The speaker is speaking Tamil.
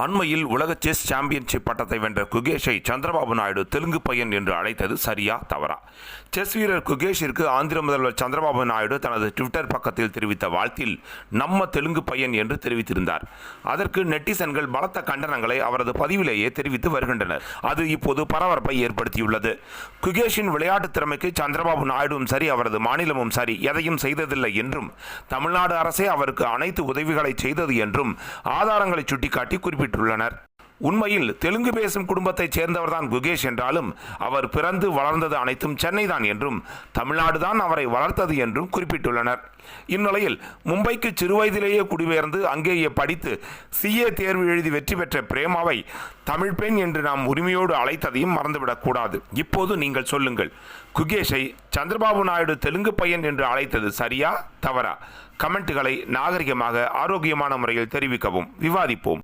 அண்மையில் உலக செஸ் சாம்பியன்ஷிப் பட்டத்தை வென்ற குகேஷை சந்திரபாபு நாயுடு தெலுங்கு பையன் என்று அழைத்தது சரியா தவறா? செஸ் வீரர் குகேஷிற்கு ஆந்திர முதல்வர் சந்திரபாபு நாயுடு தனது ட்விட்டர் பக்கத்தில் தெரிவித்த வாழ்த்தில் நம்ம தெலுங்கு பையன் என்று தெரிவித்திருந்தார். அதற்கு நெட்டிசன்கள் பலத்த கண்டனங்களை அவரது பதிவிலேயே தெரிவித்து வருகின்றனர். அது இப்போது பரபரப்பை ஏற்படுத்தியுள்ளது. குகேஷின் விளையாட்டு திறமைக்கு சந்திரபாபு நாயுடுவும் சரி அவரது மாநிலமும் சரி எதையும் செய்ததில்லை என்றும் தமிழ்நாடு அரசே அவருக்கு அனைத்து உதவிகளை செய்தது என்றும் ஆதாரங்களை சுட்டிக்காட்டி குறிப்பிட்டுள்ளனர் உண்மையில் தெலுங்கு பேசும் குடும்பத்தைச் சேர்ந்தவர்தான் குகேஷ் என்றாலும் அவர் பிறந்து வளர்ந்தது அனைத்தும் சென்னைதான் என்றும் தமிழ்நாடுதான் அவரை வளர்த்தது என்றும் குறிப்பிட்டுள்ளனர். இந்நிலையில் மும்பைக்கு சிறுவயதிலேயே குடிபெயர்ந்து அங்கேயே படித்து சிஏ தேர்வு எழுதி வெற்றி பெற்ற பிரேமாவை தமிழ் பெண் என்று நாம் உரிமையோடு அழைத்ததையும் மறந்துவிடக்கூடாது இப்போது நீங்கள் சொல்லுங்கள் குகேஷை சந்திரபாபு நாயுடு தெலுங்கு பையன் என்று அழைத்தது சரியா தவறா? கமெண்ட்டுகளை நாகரிகமாக ஆரோக்கியமான முறையில் தெரிவிக்கவும். விவாதிப்போம்.